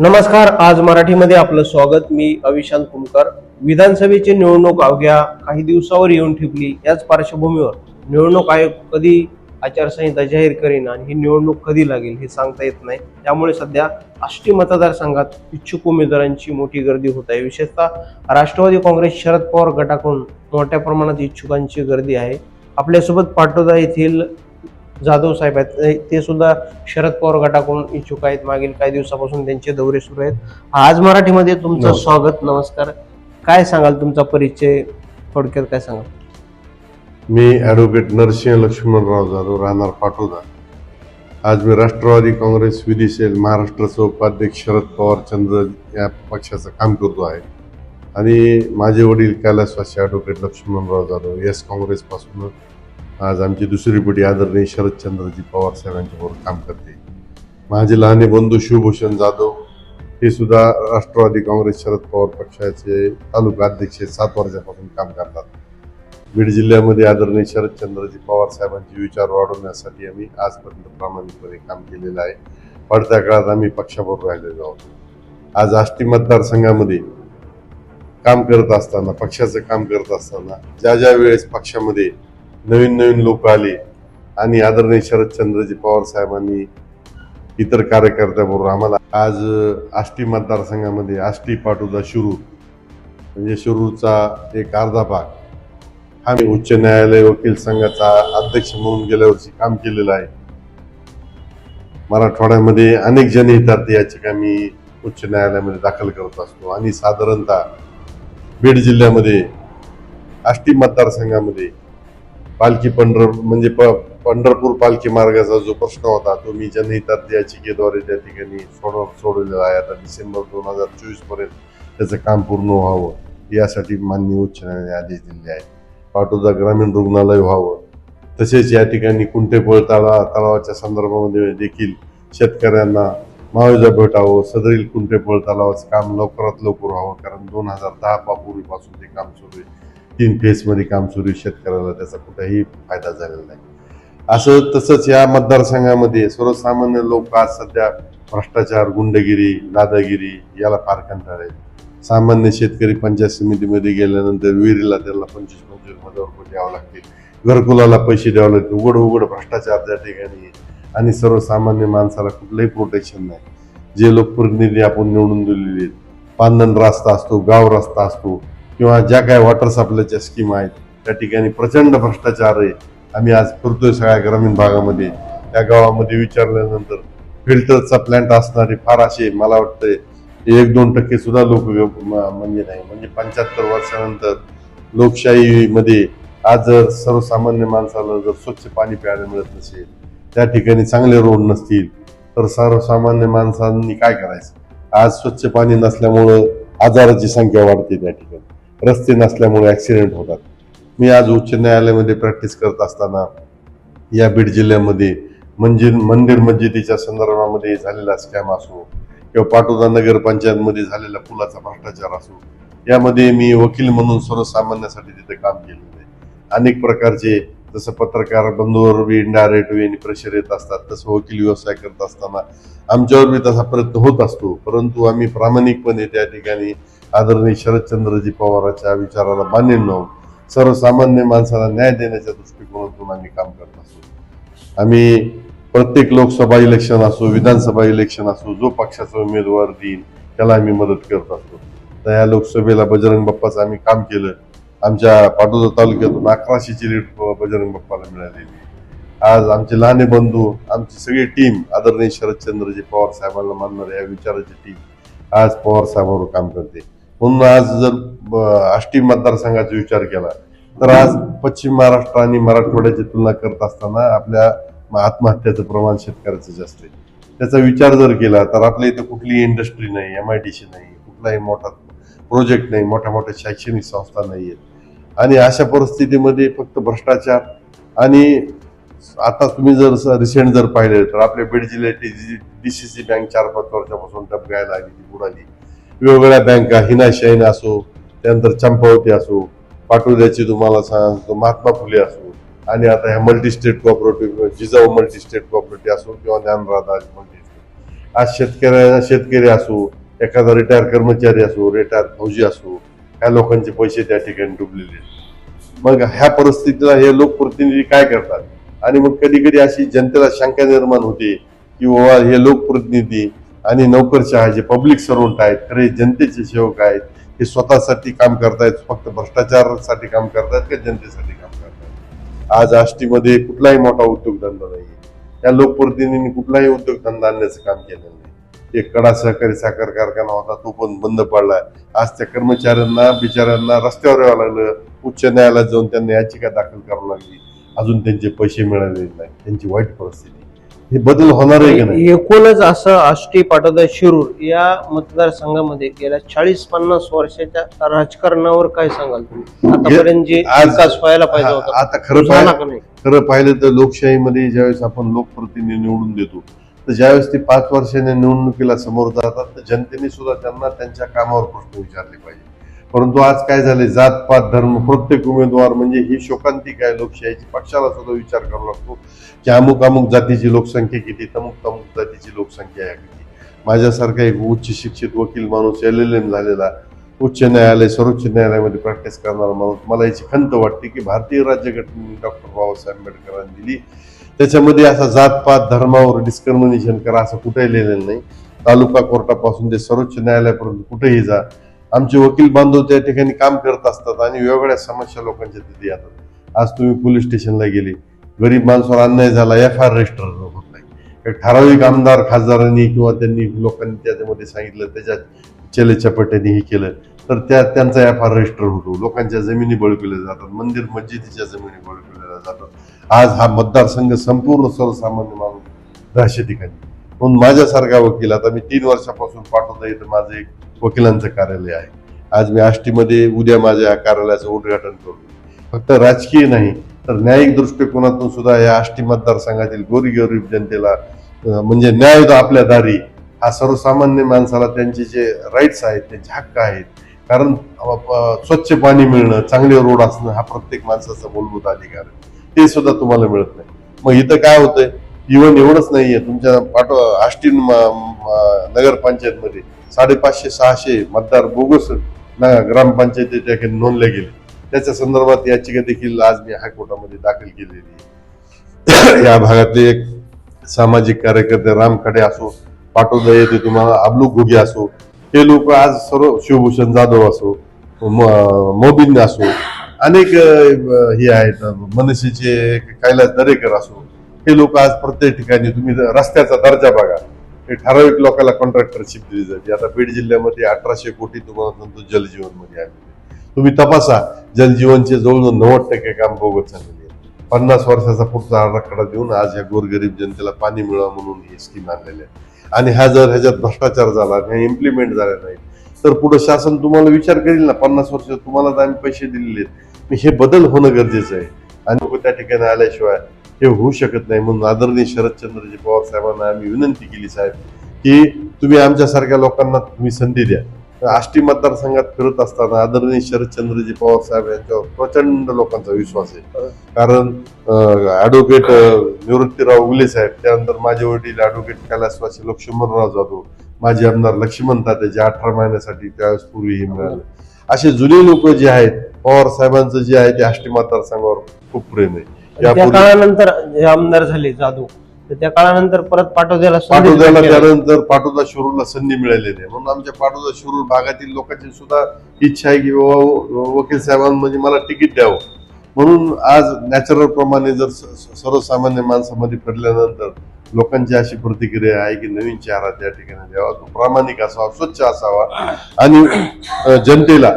नमस्कार आज मराठीमध्ये आपलं स्वागत. मी अविशांत कुमकर विधानसभेची निवडणूक अवघ्या काही दिवसावर येऊन ठेपली. याच पार्श्वभूमीवर निवडणूक आयोग कधी आचारसंहिता जाहीर करीन आणि ही निवडणूक कधी लागेल हे सांगता येत नाही. त्यामुळे सध्या आष्टी मतदारसंघात इच्छुक उमेदवारांची मोठी गर्दी होत आहे. विशेषतः राष्ट्रवादी काँग्रेस शरद पवार गटाकडून मोठ्या प्रमाणात इच्छुकांची गर्दी आहे. आपल्यासोबत पाटोदा येथील जाधव साहेब आहेत. ते सुद्धा शरद पवार गटाकडून इच्छुक आहेत. मागील काही दिवसापासून त्यांचे दौरे सुरू आहेत. आज मराठीमध्ये तुमचं. स्वागत नमस्कार. काय सांगाल तुमचा परिचय? थोडक्यात काय सांगाल? मी ॲडव्होकेट नरसिंह लक्ष्मणराव जाधव राहणार पाटोदा. आज मी राष्ट्रवादी काँग्रेस विधी सेल महाराष्ट्राचे उपाध्यक्ष शरद पवार चंद्र या पक्षाचं काम करतो आहे. आणि माझे वडील कैलासवासी ॲडव्होकेट लक्ष्मणराव जाधव यस काँग्रेसपासून आज आमची दुसरी पिढी आदरणीय शरदचंद्रजी पवार साहेबांच्याबरोबर काम करते. माझे लहाने बंधू शिवभूषण जाधव हे सुद्धा राष्ट्रवादी काँग्रेस शरद पवार पक्षाचे तालुका अध्यक्ष सात वर्षापासून काम करतात. बीड जिल्ह्यामध्ये आदरणीय शरदचंद्रजी पवार साहेबांचे विचार वाढवण्यासाठी आम्ही आजपर्यंत प्रामाणिकपणे काम केलेलं आहे. पडत्या काळात आम्ही पक्षाबरोबर राहिलेलो आहोत. आज आष्टी मतदारसंघामध्ये काम करत असताना पक्षाचं काम करत असताना ज्या ज्या वेळेस पक्षामध्ये नवीन नवीन लोक आले. आणि आदरणीय शरदचंद्रजी पवार साहेबांनी इतर कार्यकर्त्याबरोबर आम्हाला आज आष्टी मतदारसंघामध्ये आष्टी पाटोदा शिरूर म्हणजे शिरूरचा एक अर्धा भाग. हा मी उच्च न्यायालय वकील संघाचा अध्यक्ष म्हणून गेल्या वर्षी काम केलेलं आहे. मराठवाड्यामध्ये अनेक जनहितार्थ याचिका मी उच्च न्यायालयामध्ये दाखल करत असतो. आणि साधारणतः बीड जिल्ह्यामध्ये आष्टी मतदारसंघामध्ये पालखी पंढर म्हणजे प पंढरपूर पालखी मार्गाचा जो प्रश्न होता तो मी जनहितार्थ याचिकेद्वारे त्या ठिकाणी सोडव सोडवलेला आहे. आता डिसेंबर दोन हजार चोवीसपर्यंत त्याचं काम पूर्ण व्हावं यासाठी माननीय उच्च न्यायालयाने आदेश दिले आहे पाटोदा ग्रामीण रुग्णालय व्हावं. तसेच या ठिकाणी कुंटेपळ तळा तलावाच्या संदर्भामध्ये देखील शेतकऱ्यांना मावेजा भेटावं सदरील कुंटेपळ तलावाचं काम लवकरात लवकर व्हावं कारण दोन हजार दहा पूर्वीपासून ते काम सुरू आहे. तीन फेजमध्ये काम सुरू आहे. शेतकऱ्याला त्याचा कुठेही फायदा झालेला नाही. असं तसंच या मतदारसंघामध्ये सर्वसामान्य लोक आज सध्या भ्रष्टाचार गुंडगिरी दादागिरी याला फार कंटाळ आहेत. सामान्य शेतकरी पंचायत समितीमध्ये गेल्यानंतर विहिरीला त्याला पंचवीस पंचवीस हजार रुपये द्यावं लागतील. घरकुलाला पैसे द्यावे लागतील. उघड उघड भ्रष्टाचार त्या ठिकाणी आहे. आणि सर्वसामान्य माणसाला कुठलंही प्रोटेक्शन नाही. जे लोकप्रतिनिधी आपण निवडून दिलेले आहेत. पांदन रस्ता असतो गाव रस्ता असतो. किंवा ज्या काय वॉटर सप्लायच्या स्कीम आहेत त्या ठिकाणी प्रचंड भ्रष्टाचार आहे. आम्ही आज फिरतोय सगळ्या ग्रामीण भागामध्ये त्या गावामध्ये विचारल्यानंतर फिल्टरचा प्लॅन्ट असणारे फार असे मला वाटतंय एक दोन टक्के सुद्धा लोक म्हणजे नाही. म्हणजे पंच्याहत्तर वर्षानंतर लोकशाहीमध्ये आज जर सर्वसामान्य माणसाला जर स्वच्छ पाणी प्यायला मिळत नसेल त्या ठिकाणी चांगले रोड नसतील तर सर्वसामान्य माणसांनी काय करायचं? आज स्वच्छ पाणी नसल्यामुळं आजाराची संख्या वाढते त्या ठिकाणी. रस्ते नसल्यामुळे ॲक्सिडेंट होतात. मी आज उच्च न्यायालयामध्ये प्रॅक्टिस करत असताना या बीड जिल्ह्यामध्ये मंजिर मंदिर मस्जिदीच्या संदर्भामध्ये झालेला स्कॅम असो किंवा पाटोदा नगरपंचायतमध्ये झालेला पुलाचा भ्रष्टाचार असो यामध्ये मी वकील म्हणून सर्वसामान्यासाठी तिथे काम केलेलं आहे अनेक प्रकारचे जसं पत्रकार बंधूवर बी डायरेक्ट वेन प्रेशर येत असतात तसं वकील व्यवसाय करत असताना आमच्यावर बी तसा प्रयत्न होत असतो. परंतु आम्ही प्रामाणिकपणे त्या ठिकाणी आदरणीय शरदचंद्रजी पवारांच्या विचाराला मान्य न सर्वसामान्य माणसाला न्याय देण्याच्या दृष्टिकोनातून आम्ही काम करत असतो आम्ही प्रत्येक लोकसभा इलेक्शन असो विधानसभा इलेक्शन असो जो पक्षाचा उमेदवार देईल त्याला आम्ही मदत करत असतो. तर या लोकसभेला बजरंग बाप्पाचं आम्ही काम केलं. आमच्या पाटोदा तालुक्यातून अकराशेची लीड बजरंग बाप्पाला मिळालेली. आज आमचे लहाने बंधू आमची सगळी टीम आदरणीय शरदचंद्रजी पवार साहेबांना मानणारे या विचाराची टीम आज पवार साहेबांवर काम करते. म्हणून आज जर आष्टी मतदारसंघाचा विचार केला तर आज पश्चिम महाराष्ट्र आणि मराठवाड्याची तुलना करत असताना आपल्या आत्महत्याचं प्रमाण शेतकऱ्याचं जास्त आहे. त्याचा विचार जर केला तर आपल्या इथे कुठलीही इंडस्ट्री नाही एम आय डी सी नाही कुठलाही मोठा प्रोजेक्ट नाही मोठ्या मोठ्या शैक्षणिक संस्था नाही आहेत. आणि अशा परिस्थितीमध्ये फक्त भ्रष्टाचार आणि आता तुम्ही जर रिसेंट जर पाहिले तर आपल्या बीड जिल्ह्याची डी सी सी बँक चार पाच वर्षापासून टपकायला आली ती बुडाली. वेगवेगळ्या बँका हिना शाईन असो त्यानंतर चंपावती असो पाटोद्याची तुम्हाला सांगतो महात्मा फुले असो आणि आता ह्या multi state cooperative Jijau multi state cooperative असो किंवा ज्ञानराधा मल्टी आज शेतकऱ्या शेतकरी असो एखादा रिटायर कर्मचारी असो रिटायर फौजी असो ह्या लोकांचे पैसे त्या ठिकाणी डुबलेले आहेत. मग ह्या परिस्थितीला हे लोकप्रतिनिधी काय करतात आणि मग कधी कधी अशी जनतेला शंका निर्माण होते की बाबा हे लोकप्रतिनिधी आणि नोकरशहा जे पब्लिक सर्वंट आहेत खरे जनतेचे सेवक आहेत हे स्वतःसाठी काम करतायत फक्त भ्रष्टाचारासाठी काम करतायत का जनतेसाठी काम करतायत? आज आष्टीमध्ये कुठलाही मोठा उद्योगधंदा नाही या लोकप्रतिनिधींनी कुठलाही उद्योगधंदा आणण्याचं काम केलेलं नाही. एक कडा सहकारी साखर कारखाना होता तो पण बंद पडला. आज त्या कर्मचाऱ्यांना बिचाऱ्यांना रस्त्यावर यावं लागलं. उच्च न्यायालयात जाऊन त्यांना याचिका दाखल करावी लागली. अजून त्यांचे पैसे मिळालेले नाही त्यांची वाईट परिस्थिती हे बदल होणार आहे की नाही? एकूणच असं आष्टी पाटोदा शिरूर या मतदारसंघामध्ये गेल्या चाळीस पन्नास वर्षाच्या राजकारणावर काय सांगाल तुम्ही? आतापर्यंत जे आज- विकास व्हायला पाहिजे होता आता खरं झाला पाहिलं का नाही? खरं पाहिलं तर लोकशाहीमध्ये ज्यावेळेस आपण लोकप्रतिनिधी निवडून देतो तर ज्यावेळेस ते पाच वर्षाने निवडणुकीला समोर जातात तर जनतेने सुद्धा त्यांना त्यांच्या कामावर प्रश्न विचारले पाहिजे. परंतु आज काय झाले जात पात धर्म प्रत्येक उमेदवार म्हणजे ही शोकांतिक आहे लोकशाहीची पक्षाला सुद्धा विचार करावा लागतो की अमुक अमुक जातीची लोकसंख्या किती तमुक तमुक जातीची लोकसंख्या आहे किती. माझ्यासारखा एक उच्च शिक्षित वकील माणूस एल एल एम झालेला उच्च न्यायालय सर्वोच्च न्यायालयामध्ये प्रॅक्टिस करणारा माणूस मला याची खंत वाटते की भारतीय राज्यघटनेने डॉक्टर बाबासाहेब आंबेडकरांनी दिली. त्याच्यामध्ये असा जातपात धर्मावर डिस्क्रिमिनेशन करा असं कुठेही लिहिलेलं नाही. तालुका कोर्टापासून ते सर्वोच्च न्यायालयापर्यंत कुठेही जा. आमचे वकील बांधव त्या ठिकाणी काम करत असतात आणि वेगवेगळ्या समस्या लोकांच्या तिथे येतात. आज तुम्ही पोलीस स्टेशनला गेले. गरीब माणसावर अन्याय झाला एफ आय रजिस्टर होत नाही. ठराविक आमदार खासदारांनी किंवा त्यांनी लोकांनी त्याच्यामध्ये सांगितलं त्याच्या चेले हे केलं तर त्या त्यांचा एफ आर रजिस्टर होतो. लोकांच्या जमिनी बळकवल्या जातात. मंदिर मस्जिदीच्या जमिनी बळकवल्या जातात. आज हा मतदारसंघ संपूर्ण सर्वसामान्य माणूस दहशती म्हणून माझ्यासारखा वकील आता मी तीन वर्षापासून पाठवता येतं माझं एक वकिलांचं कार्यालय आहे. आज मी आष्टीमध्ये उद्या माझ्या कार्यालयाचं उद्घाटन करतो फक्त राजकीय नाही तर न्यायिक दृष्टिकोनातून सुद्धा या आष्टी मतदारसंघातील गोरगरीब जनतेला म्हणजे न्याय आपल्या दारी हा सर्वसामान्य माणसाला त्यांचे जे राईट्स आहेत त्यांचे हक्क आहेत. कारण स्वच्छ पाणी मिळणं चांगले रोड असणं हा प्रत्येक माणसाचा मूलभूत अधिकार आहे. ते सुद्धा तुम्हाला मिळत नाही. मग इथं काय होतंय? इव्हन एवढंच नाहीये. तुमच्या पाठो आष्टी नगरपंचायतमध्ये साडेपाचशे सहाशे मतदार बोगस ग्रामपंचायतीच्या नोंदले गेले. त्याच्या संदर्भात याचिका देखील आज मी हायकोर्टामध्ये दाखल केलेली या भागातले एक सामाजिक कार्यकर्ते राम खडे असो पाटोदा येते तुम्हाला अबलू घुगे असो हे लोक आज सर्व शिवभूषण जाधव असो म- मोबिन असो अनेक हे आहेत मनसेचे कैलास दरेकर असो हे लोक आज प्रत्येक ठिकाणी तुम्ही रस्त्याचा दर्जा बघा. ठराविक लोकांना कॉन्ट्रॅक्टरशिप दिली जाते. आता बीड जिल्ह्यामध्ये अठराशे कोटी तुम्हाला म्हणतो जलजीवनमध्ये आलेले तुम्ही तपासा जलजीवनचे जवळजवळ नव्वद टक्के काम बोगत चाललेले आहे पन्नास वर्षाचा पुढचा आराखडा देऊन आज ह्या गोरगरीब जनतेला पाणी मिळावं म्हणून ही स्कीम आणलेली आहे आणि ह्या जर ह्याच्यात भ्रष्टाचार झाला ह्या इम्प्लिमेंट झाल्या नाही तर पुढे शासन तुम्हाला विचार करेल ना पन्नास वर्ष तुम्हाला तर आम्ही पैसे दिलेले आहेत. हे बदल होणं गरजेचं आहे. आणि त्या ठिकाणी आल्याशिवाय हे होऊ शकत नाही म्हणून आदरणीय शरदचंद्रजी पवार साहेबांना आम्ही विनंती केली साहेब की तुम्ही आमच्यासारख्या लोकांना तुम्ही संधी द्या. आष्टी मतदारसंघात फिरत असताना आदरणीय शरदचंद्रजी पवार साहेब यांच्यावर प्रचंड लोकांचा विश्वास आहे. कारण ॲडव्होकेट निवृत्तीराव उगले साहेब त्यानंतर माझे वडील ॲडव्होकेट कैलासवासी लक्ष्मणराव जाधव माजी आमदार लक्ष्मण ताते जे अठरा महिन्यासाठी त्यावेळेस पूर्वी हे मिळाले. असे जुने लोक जे आहेत पवार साहेबांचं जे आहे ते आष्टी मतदारसंघावर खूप प्रेम आहे. त्या यापूर्वी काळानंतर जे आमदार झाले जाधव. तर त्या काळानंतर परत संधी पाटोद्याला. त्यानंतर पाटोदा शिरूरला संधी मिळालेली आहे. म्हणून आमच्या पाटोदा शिरूर भागातील लोकांची सुद्धा इच्छा आहे की बाबा व- वकील साहेबांना म्हणजे मला तिकीट द्यावं. म्हणून आज नॅचरल प्रमाणे जर स- स- सर्वसामान्य माणसामध्ये फिरल्यानंतर लोकांची अशी प्रतिक्रिया आहे की नवीन चेहरा त्या ठिकाणी द्यावा. तो प्रामाणिक असावा स्वच्छ असावा. आणि अ, जनतेला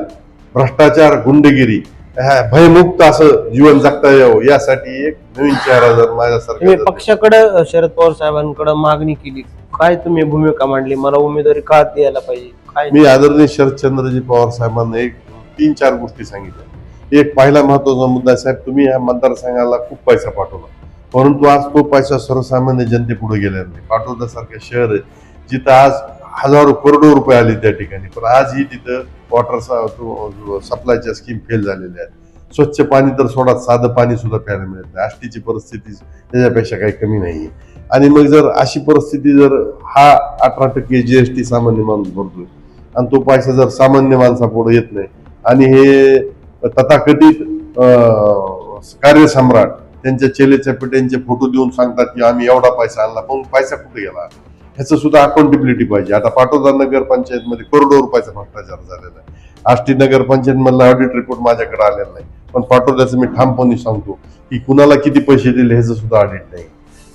भ्रष्टाचार गुंडगिरी भयमुक्त असं जीवन जगता यावं यासाठी एक नवीन चेहरा जर माझ्यासारखा तुम्ही जर- पक्षाकडे शरद पवार साहेबांकडे मागणी केली. काय तुम्ही भूमिका मांडली? मला उमेदवारी का द्यायला पाहिजे? काय मी आदरणीय शरदचंद्रजी पवार साहेबांना एक तीन चार गोष्टी सांगितल्या. एक पहिला महत्त्वाचा मुद्दा साहेब तुम्ही या मतदारसंघाला खूप पैसा पाठवला. परंतु आज तो पैसा सर्वसामान्य जनतेपुढे गेलेला नाही. पाटोदासारखे शहर आहे जिथं आज हजारो करोडो रुपये आले त्या ठिकाणी. पण आजही तिथं वॉटर सप्लायच्या स्कीम फेल झालेल्या आहेत. स्वच्छ पाणी तर सोडा साधं पाणी सुद्धा प्यायला मिळत नाही. आष्टीची परिस्थिती त्याच्यापेक्षा काही कमी नाही आणि मग जर अशी परिस्थिती जर हा अठरा टक्के जीएसटी सामान्य माणूस भरतोय आणि तो पैसा जर सामान्य माणसापुढे येत नाही आणि हे तथाकथित कार्यसम्राट त्यांच्या चेलेच्या पिट्यांचे फोटो देऊन सांगतात की आम्ही एवढा पैसा आणला पण पैसा कुठे गेला? ह्याचं सुद्धा अकाउंटेबिलिटी पाहिजे. आता पाटोदा नगरपंचायतमध्ये करोडो रुपयाचा भ्रष्टाचार झालेला आहे. आष्टी नगरपंचायतमधला ऑडिट रिपोर्ट माझ्याकडे आलेला नाही. पण पाटोद्याचं मी ठामपणे सांगतो की कुणाला किती पैसे दिले ह्याचं सुद्धा ऑडिट नाही.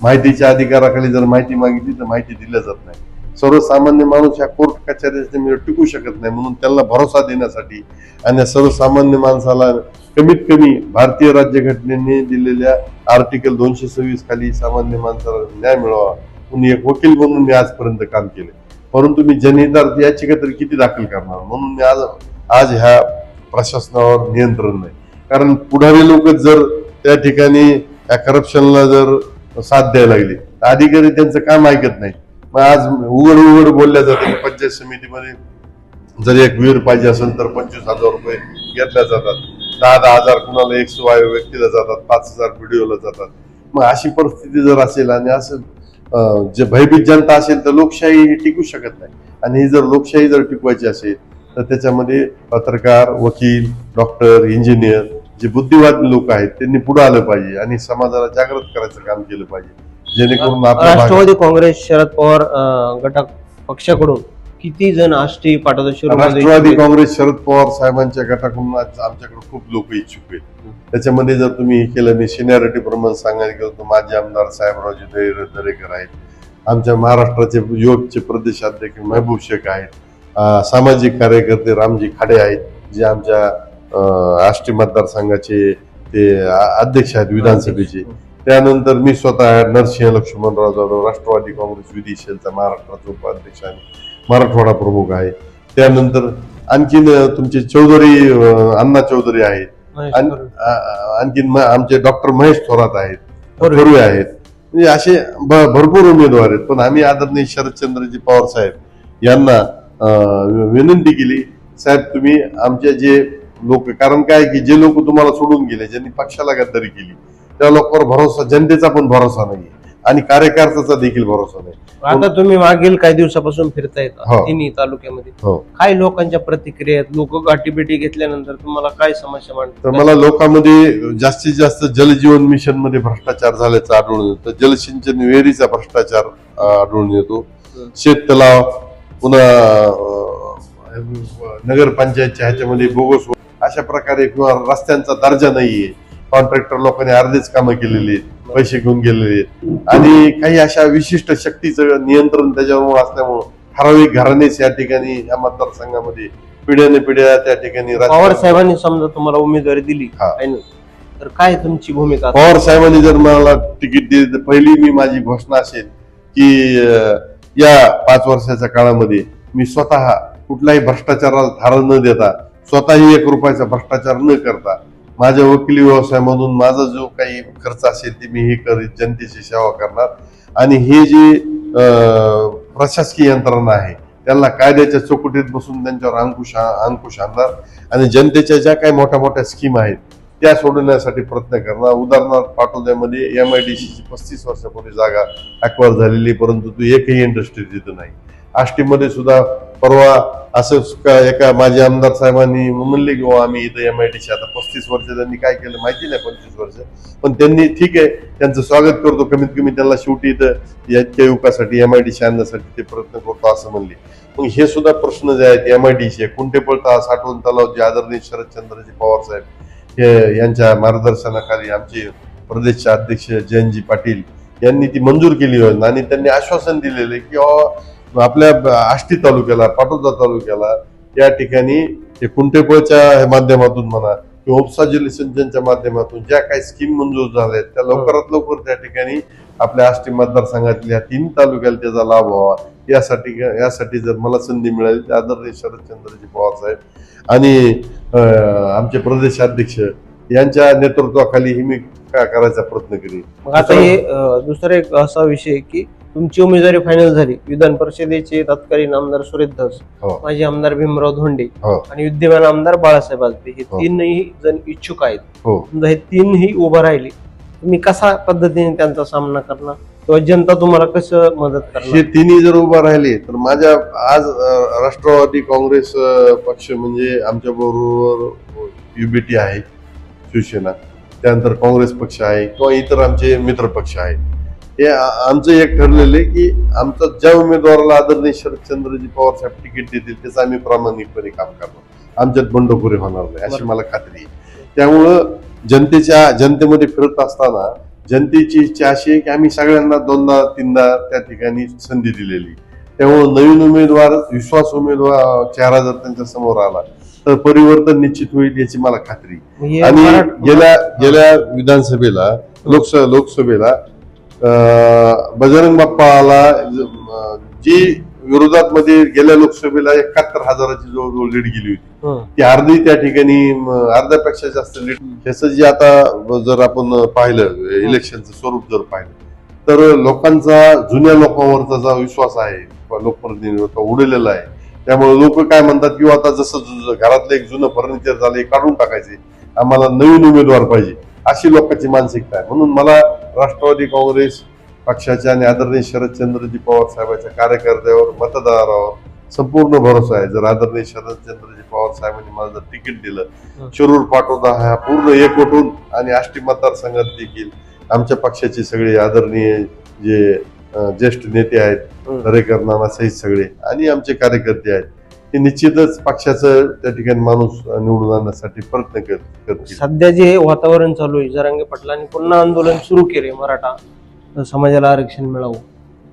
माहितीच्या अधिकाराखाली जर माहिती मागितली तर माहिती दिल्या जात नाही. सर्वसामान्य माणूस ह्या कोर्ट कचेरीमध्ये टिकू शकत नाही. म्हणून त्यांना भरोसा देण्यासाठी आणि सर्वसामान्य माणसाला कमीत कमी भारतीय राज्यघटनेने दिलेल्या आर्टिकल दोनशे सव्वीस खाली सामान्य माणसाला न्याय मिळावा. म्हणून एक वकील म्हणून मी आजपर्यंत काम केले. परंतु मी जनहितार्थ याचिका तरी किती दाखल करणार? म्हणून मी आज आज ह्या प्रशासनावर नियंत्रण नाही. कारण पुढारी लोक जर त्या ठिकाणी या करप्शनला जर साथ द्यायला लागली तर अधिकारी त्यांचं काम ऐकत नाही. मग आज उघड उघड बोलल्या जाते पंचायत समितीमध्ये जर एक विहीर पाहिजे असेल तर पंचवीस हजार रुपये घेतल्या जातात. दहा दहा हजार कुणाला एक वाय व्यक्तीला जातात पाच हजार व्हिडिओला जातात. मग अशी परिस्थिती जर असेल आणि असं जे भयभीत जनता असेल तर लोकशाही ही टिकू शकत नाही. आणि ही जर लोकशाही जर टिकवायची असेल तर त्याच्यामध्ये पत्रकार वकील डॉक्टर इंजिनियर जे बुद्धिवादी लोक आहेत त्यांनी पुढे आलं पाहिजे आणि समाजाला जागृत करायचं काम केलं पाहिजे. जेणेकरून राष्ट्रवादी काँग्रेस शरद पवार अं, गट पक्षाकडून किती जण आष्टी राष्ट्रवादी काँग्रेस शरद पवार साहेबांच्या गटाकडून आज आमच्याकडे खूप लोक इच्छुक आहेत. त्याच्यामध्ये जर तुम्ही हे केलं मी सिनियरिटी प्रमाणे सांगायला गेलो तर माजी आमदार साहेबरावजी दरे दरेकर आहेत. आमच्या महाराष्ट्राचे युवकचे प्रदेशाध्यक्ष महबूब शेख आहेत. अं, सामाजिक कार्यकर्ते रामजी खाडे आहेत जे आमच्या अं, आष्टी मतदारसंघाचे ते अ- अध्यक्ष आहेत विधानसभेचे. त्यानंतर मी स्वतः नरसिंह लक्ष्मणराव जाधव राष्ट्रवादी काँग्रेस विधी सेलचा महाराष्ट्राचा उपाध्यक्ष आणि मराठवाडा प्रमुख आहे. त्यानंतर आणखीन तुमचे चौधरी अण्णा चौधरी आहेत. आणखीन आमचे डॉक्टर महेश थोरात आहेत. थोरवे. आहेत. म्हणजे असे भरपूर उमेदवार आहेत. पण आम्ही आदरणीय शरदचंद्रजी पवार साहेब यांना विनंती केली साहेब तुम्ही आमचे जे लोक कारण काय की जे लोक तुम्हाला सोडून गेले ज्यांनी पक्षाला गद्दारी केली त्या लोकांवर भरोसा जनतेचा पण भरोसा नाही आणि कार्यकर्त्याचा देखील भरोसा नाही. आता तुम्ही मागील काही दिवसापासून फिरतायत हो. तिन्ही तालुक्यामध्ये. हो. काय लोकांच्या प्रतिक्रिया आहेत? लोक गाठीबिटी घेतल्यानंतर तुम्हाला काय समस्या तर मांडतात मला लोकांमध्ये जास्तीत जास्त जलजीवन मिशनमध्ये भ्रष्टाचार झाल्याचं आढळून येतं. जलसिंचन विहिरीचा भ्रष्टाचार अं, आढळून येतो. शेत तलाव पुन्हा अं, नगरपंचायतच्या ह्याच्यामध्ये बोगस अशा प्रकारे किंवा रस्त्यांचा दर्जा नाहीये. कॉन्ट्रॅक्टर लोकांनी अर्धेच कामं केलेली आहेत पैसे घेऊन गेलेले आहेत. आणि काही अशा विशिष्ट शक्तीचं नियंत्रण त्याच्यावर असल्यामुळं ठराविक घराणेच या ठिकाणी या मतदारसंघामध्ये पिढ्याने पिढ्या त्या ठिकाणी पवार साहेबांनी समजा तुम्हाला उमेदवारी दिली तर काय तुमची भूमिका? पवार साहेबांनी जर मला तिकीट दिली तर पहिली मी माझी घोषणा असेल की या पाच वर्षाच्या काळामध्ये मी स्वतः कुठल्याही भ्रष्टाचाराला धारण न देता स्वतःही एक रुपयाचा भ्रष्टाचार न करता माझ्या वकिली व्यवसायामधून माझा जो काही खर्च असेल ते मी हे करीत जनतेची सेवा करणार. आणि हे जे प्रशासकीय यंत्रणा आहे त्यांना कायद्याच्या चौकटीत बसून त्यांच्यावर अंकुश अंकुश आणणार. आणि जनतेच्या ज्या काही मोठ्या मोठ्या स्कीम आहेत त्या सोडवण्यासाठी प्रयत्न करणार. उदाहरणार्थ पाटोद्यामध्ये एम आय डी सीची पस्तीस वर्षापूर्वी जागा अक्वायर झालेली परंतु ती एकही इंडस्ट्री तिथं नाही. आष्टीमध्ये सुद्धा परवा असं एका माझे आमदार साहेबांनी म्हणले की आम्ही इथं एम आय डी आता पस्तीस वर्ष त्यांनी काय केलं माहिती नाही पंचवीस वर्ष. पण त्यांनी ठीक आहे त्यांचं स्वागत करतो. कमीत कमी त्यांना शेवटी इथं याच्या युकासाठी एम आय डी आणण्यासाठी ते प्रयत्न करतो असं म्हणले. मग हे सुद्धा प्रश्न जे आहेत एम आय डी चे कुंटे पळता साठवून तलाव जे आदरणीय शरदचंद्रजी पवार साहेब हे यांच्या मार्गदर्शनाखाली आमचे प्रदेशचे अध्यक्ष जयंतजी पाटील यांनी ती मंजूर केली योजना आणि त्यांनी आश्वासन दिलेले की आपल्या आष्टी तालुक्याला पाटोदा तालुक्याला या ठिकाणी हे कुंटेपळच्या माध्यमातून म्हणा किंवा उपसा जलसिंचनच्या माध्यमातून ज्या काही स्कीम मंजूर झाल्या आहेत त्या लवकरात लवकर त्या ठिकाणी आपल्या आष्टी मतदारसंघातल्या तीन तालुक्याला त्याचा लाभ व्हावा. यासाठी यासाठी जर मला संधी मिळाली तर आदरणीय शरदचंद्रजी पवार साहेब आणि आमचे प्रदेशाध्यक्ष यांच्या नेतृत्वाखाली ही मी काय करायचा प्रयत्न करीन. मग आता हे दुसरा एक असा विषय की तुमची उमेदवारी फायनल झाली. विधान परिषदेचे तत्कालीन आमदार सुरेश धस हो. माजी आमदार भीमराव धोंडे हो. आणि विद्यमान आमदार बाळासाहेब आजबे हे हो. तीनही जण इच्छुक आहेत. हो. समजा हे तीनही उभं राहिले तुम्ही कसा पद्धतीने त्यांचा सामना करणार? किंवा जनता तुम्हाला कसं मदत हे करणार तिन्ही जर उभा राहिले तर माझ्या आज अं, राष्ट्रवादी काँग्रेस अं, पक्ष म्हणजे आमच्या बरोबर युबीटी आहे शिवसेना. त्यानंतर काँग्रेस पक्ष आहे किंवा इतर आमचे मित्र पक्ष आहेत. हे आमचं एक ठरलेलं आहे की आमचा ज्या उमेदवाराला आदरणीय शरदचंद्रजी पवार साहेब तिकीट देतील त्याचं आम्ही प्रामाणिकपणे काम करणार. आमच्यात बंडखोरी होणार नाही अशी. मला खात्री आहे. त्यामुळं जनतेच्या जनतेमध्ये फिरत असताना जनतेची इच्छा अशी आहे की आम्ही सगळ्यांना दोनदा तीनदा त्या ठिकाणी संधी दिलेली त्यामुळं नवीन उमेदवार विश्वास उमेदवार चेहरा जर त्यांच्यासमोर आला तर परिवर्तन निश्चित होईल याची मला खात्री आणि गेल्या गेल्या विधानसभेला लोकसभा लोकसभेला बजरंग बाप्पाला ज- विरोधात मध्ये गेल्या लोकसभेला एकाहत्तर हजाराची जवळजवळ लीड गेली होती. ती अर्धी त्या ठिकाणी म, अर्ध्यापेक्षा जास्त लीड. ह्याचं जे आता जर आपण पाहिलं इलेक्शनचं स्वरूप जर पाहिलं तर लोकांचा जुन्या लोकांवरचा जो विश्वास आहे किंवा लोकप्रतिनिधीवरचा उडलेला आहे त्यामुळे लोक काय म्हणतात किंवा आता जसं घरातलं एक जुनं फर्निचर झालं हे काढून टाकायचे आम्हाला नवीन उमेदवार पाहिजे. अशी लोकांची मानसिकता आहे म्हणून मला राष्ट्रवादी काँग्रेस पक्षाच्या आणि आदरणीय शरदचंद्रजी पवार साहेबांच्या कार्यकर्त्यावर मतदारावर संपूर्ण भरोसा आहे जर आदरणीय शरदचंद्रजी पवार साहेबांनी मला जर तिकीट दिलं. शिरूर पाटोदा हा पूर्ण एकवटून आणि आष्टी मतदारसंघात देखील आमच्या पक्षाचे सगळे आदरणीय जे ज्येष्ठ नेते आहेत. दरेकर नाना सहित सगळे आणि आमचे कार्यकर्ते आहेत ते निश्चितच पक्षाचं त्या ठिकाणी माणूस निवडून आणण्यासाठी प्रयत्न कर- सध्या जे वातावरण चालू आहे जरांगे पाटलांनी पुन्हा आंदोलन सुरू केले मराठा समाजाला आरक्षण मिळावं.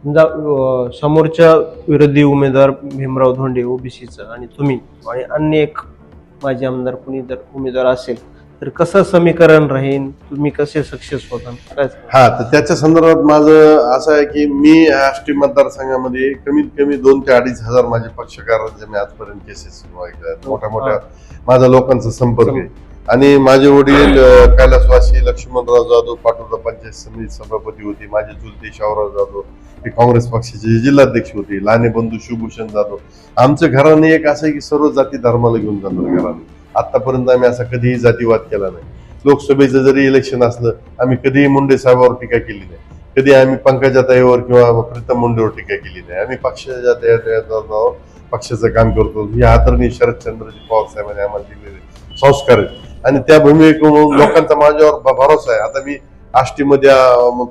म्हणजे, समजा समोरच्या विरोधी उमेदवार भीमराव धोंडे ओबीसीचं आणि तुम्ही आणि अन्य एक माजी आमदार कुणी जर उमेदवार असेल तर कसं समीकरण राहील तुम्ही कसे सक्सेस होता? हा तर त्याच्या संदर्भात माझं असं आहे की मी आष्टी मतदारसंघामध्ये कमीत कमी दोन ते अडीच हजार माझे पक्षकारांचे मी आजपर्यंत केसेस मोठ्या मोठ्या माझा लोकांचा संपर्क आहे. आणि माझे वडील कैलासवासी लक्ष्मणराव जाधव पाटोदा पंचायत समिती सभापती होते. माझे चुलते शाहराव जाधव हे काँग्रेस पक्षाचे जिल्हाध्यक्ष होते. लहाने बंधू शिवभूषण जाधव. आमचं घराने एक असं आहे की सर्व जाती धर्माला घेऊन जाणार घराने. आतापर्यंत आम्ही असा कधीही जातीवाद केला नाही. लोकसभेचं जरी इलेक्शन असलं आम्ही कधीही मुंडे साहेबावर टीका केली नाही. कधी आम्ही पंकजा ताईवर किंवा प्रीतम मुंडेवर टीका केली नाही. आम्ही पक्षाच्या त्या- पक्षाचं काम करतो. ही आदरणीय शरदचंद्रजी पवार साहेबांनी आम्हाला दिलेले संस्कार आहेत. आणि त्या भूमिकेकडून लोकांचा माझ्यावर भरोसा आहे. आता मी आष्टीमध्ये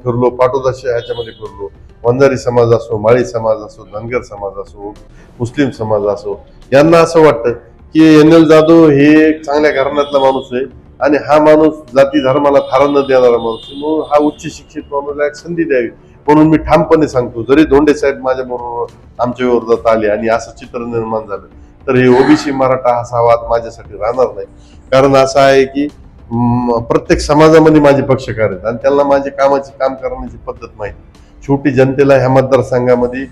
फिरलो पाटोदा ह्याच्यामध्ये फिरलो. वंजारी समाज असो माळी समाज असो धनगर समाज असो मुस्लिम समाज असो यांना असं वाटतं की एन एल जाधव हे एक चांगल्या घराण्यातला माणूस आहे आणि हा माणूस जाती धर्माला थारा न देणारा माणूस आहे. म्हणून हा उच्च शिक्षित माणूसला एक संधी द्यावी. म्हणून मी ठामपणे सांगतो जरी धोंडे साहेब माझ्या बरोबर आमच्या विरोधात आले आणि असं चित्र निर्माण झालं तर हे ओबीसी मराठा असा वाद माझ्यासाठी राहणार नाही. कारण असं आहे की प्रत्येक समाजामध्ये माझे पक्षकार आहेत आणि त्यांना माझे कामाची काम करण्याची पद्धत माहिती शेवटी जनतेला ह्या मतदारसंघामध्ये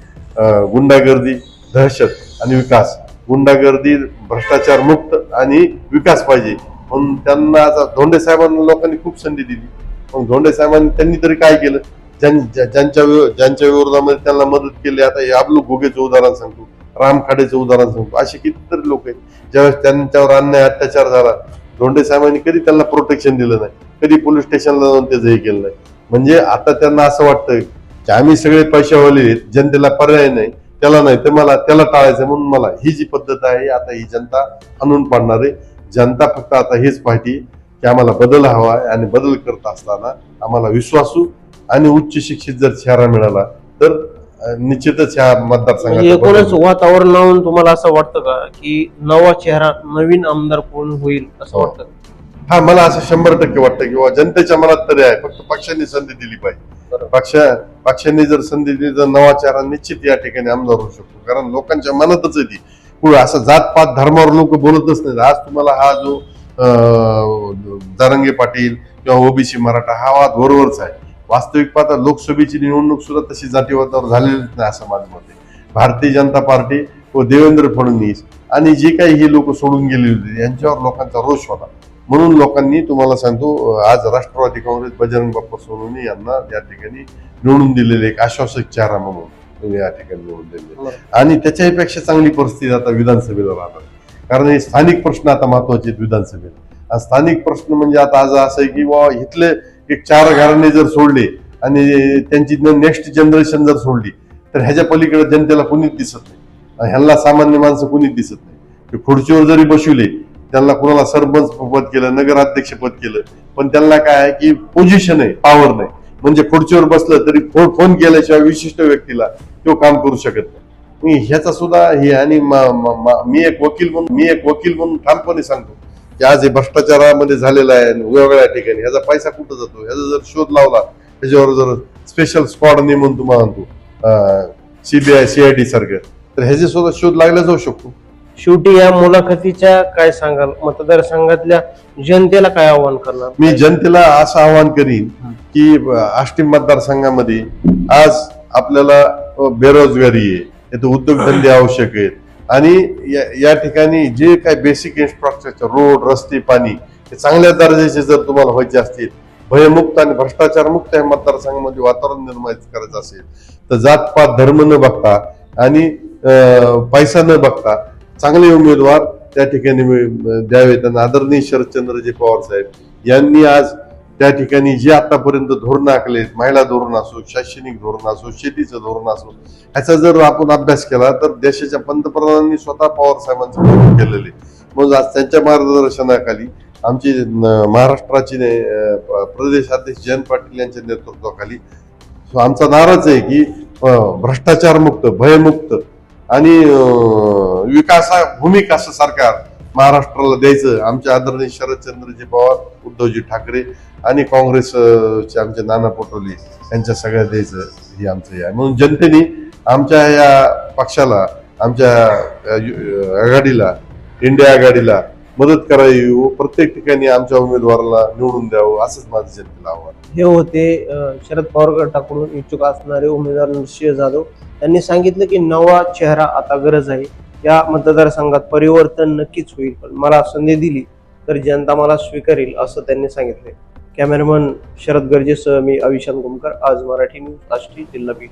गुंडागर्दी दहशत आणि विकास गुंडागर्दी भ्रष्टाचार मुक्त आणि विकास पाहिजे. म्हणून त्यांना आता धोंडे साहेबांना लोकांनी खूप संधी दिली. मग धोंडे साहेबांनी त्यांनी तरी काय केलं? ज्यांच्या ज्यांच्या विरोधामध्ये त्यांना मदत केली आता हे अबलू घोगेचं उदाहरण सांगतो राम खाडेचं उदाहरण सांगतो असे कितीतरी लोक आहेत. ज्यावेळेस त्यांच्यावर अन्याय अत्याचार झाला धोंडे साहेबांनी कधी त्यांना प्रोटेक्शन दिलं नाही कधी पोलीस स्टेशनला जाऊन त्याचं हे केलं नाही. म्हणजे आता त्यांना असं वाटतं की आम्ही सगळे पैशावाले आहेत जनतेला पर्याय नाही त्याला नाही तर मला त्याला टाळायचं म्हणून मला ही जी पद्धत आहे आता ही जनता आणून पाडणार आहे जनता फक्त आता हेच पाहिजे की आम्हाला बदल हवा आहे आणि बदल करत असताना आम्हाला विश्वासू आणि उच्च शिक्षित जर चेहरा मिळाला तर निश्चितच ह्या म्हणजे मतदारसंघात एकूणच वातावरण लावून तुम्हाला असं वाटतं का की नवा चेहरा नवीन आमदार कोण होईल असं हो. वाटतं हा मला असं शंभर टक्के वाटतं किंवा जनतेच्या मनात तरी आहे फक्त पक्षांनी संधी दिली पाहिजे. पक्ष पक्षांनी जर संधी दिली तर नवाचारा निश्चित या ठिकाणी आमदार होऊ शकतो. कारण लोकांच्या मनातच आहे ती. असं जात पात धर्मावर लोक बोलतच नाहीत. आज तुम्हाला हा जो जारंगे पाटील किंवा ओबीसी मराठा हा वाद बरोबरच आहे. वास्तविक पाहता लोकसभेची निवडणूक सुद्धा तशी जातीवादावर झालेलीच नाही असं माझं मत आहे. भारतीय जनता पार्टी व देवेंद्र फडणवीस आणि जे काही ही लोक सोडून गेलेली होती यांच्यावर लोकांचा रोष होता. म्हणून लोकांनी तुम्हाला सांगतो आज राष्ट्रवादी काँग्रेस बजरंग बाप्पा सोनवणे यांना या ठिकाणी निवडून दिलेले एक आश्वासक चेहरा म्हणून या ठिकाणी निवडून दिलेले आणि त्याच्याही पेक्षा चांगली परिस्थिती आता विधानसभेला राहणार. कारण हे स्थानिक प्रश्न आता महत्त्वाचे आहेत विधानसभेत. स्थानिक प्रश्न म्हणजे आता आज असं आहे की बाबा इथले एक चार घराणे जर सोडले आणि त्यांची नेक्स्ट जनरेशन जर सोडली तर ह्याच्या पलीकडे जनतेला कोणीच दिसत नाही. ह्यांना सामान्य माणसं कोणीच दिसत नाही. खुर्चीवर जरी बसवले त्यांना कुणाला सरपंच पद केलं नगराध्यक्ष पद केलं पण त्यांना काय आहे की पोझिशन आहे पॉवर नाही. म्हणजे खुर्चीवर बसलं तरी फोन फोन केल्याशिवाय विशिष्ट व्यक्तीला तो काम करू शकत नाही. ह्याचा सुद्धा हे आणि मी एक वकील म्हणून मी एक वकील म्हणून ठामपणे सांगतो की आज हे भ्रष्टाचारामध्ये झालेला आहे वेगवेगळ्या ठिकाणी ह्याचा पैसा कुठं जातो? ह्याचा जर शोध लावला त्याच्यावर जर स्पेशल स्क्वॉड नेमून तुम्हाला म्हणतो सीबीआय सीआयडी सारखं तर ह्याचे सुद्धा शोध लागला जाऊ शकतो. शेवटी या मुलाखतीच्या काय सांगाल? मतदारसंघातल्या जनतेला काय आव्हान करणार? मी जनतेला असं आवाहन करीन की आष्टी मतदारसंघामध्ये आज आपल्याला बेरोजगारी आहे. इथं उद्योगधंदे आवश्यक आहेत. आणि या- या ठिकाणी जे काय बेसिक इन्फ्रास्ट्रक्चर रोड रस्ते पाणी हे चांगल्या दर्जाचे जर तुम्हाला व्हायचे असतील भयमुक्त आणि भ्रष्टाचार मुक्त या मतदारसंघामध्ये वातावरण निर्माण करायचं असेल तर जातपात धर्म न बघता आणि पैसा न बघता चांगले उमेदवार त्या ठिकाणी द्यावे. द्यावेत आणि आदरणीय शरदचंद्रजी पवार साहेब यांनी आज त्या ठिकाणी जे आतापर्यंत धोरण आखलेत महिला धोरण असो शैक्षणिक धोरण असो शेतीचं धोरण असो ह्याचा जर आपण अभ्यास केला तर देशाच्या पंतप्रधानांनी स्वतः पवार साहेबांचं धोरण केलेले. मग आज त्यांच्या मार्गदर्शनाखाली आमची न- महाराष्ट्राची प्रदेश अध्यक्ष जयंत पाटील यांच्या नेतृत्वाखाली आमचा नाराच आहे की भ्रष्टाचारमुक्त भ्रष्टाचार मुक्त भयमुक्त आणि अं, विकासा भूमिक असं सरकार महाराष्ट्राला द्यायचं. आमचे आदरणीय शरदचंद्रजी पवार उद्धवजी ठाकरे आणि काँग्रेसचे आमचे नाना पटोले यांच्या सगळ्या द्यायचं हे आमचं हे आहे. म्हणून जनतेने आमच्या या पक्षाला आमच्या आघाडीला इंडिया आघाडीला मदत करावी व प्रत्येक ठिकाणी आमच्या उमेदवाराला निवडून द्यावं असंच माझं जनतेला आव्हान हे होते शरद पवार गटाकडून इच्छुक असणारे उमेदवार नरसिंह जाधव. त्यांनी सांगितलं की नवा चेहरा आता गरज आहे. या मतदारसंघात परिवर्तन नक्कीच होईल पण मला संधी दिली तर जनता मला स्वीकारेल असं त्यांनी सांगितले कॅमेरामन शरद गर्जेसह मी अविशांत गुमकर आज मराठी न्यूज आष्टी जिल्हा बीड.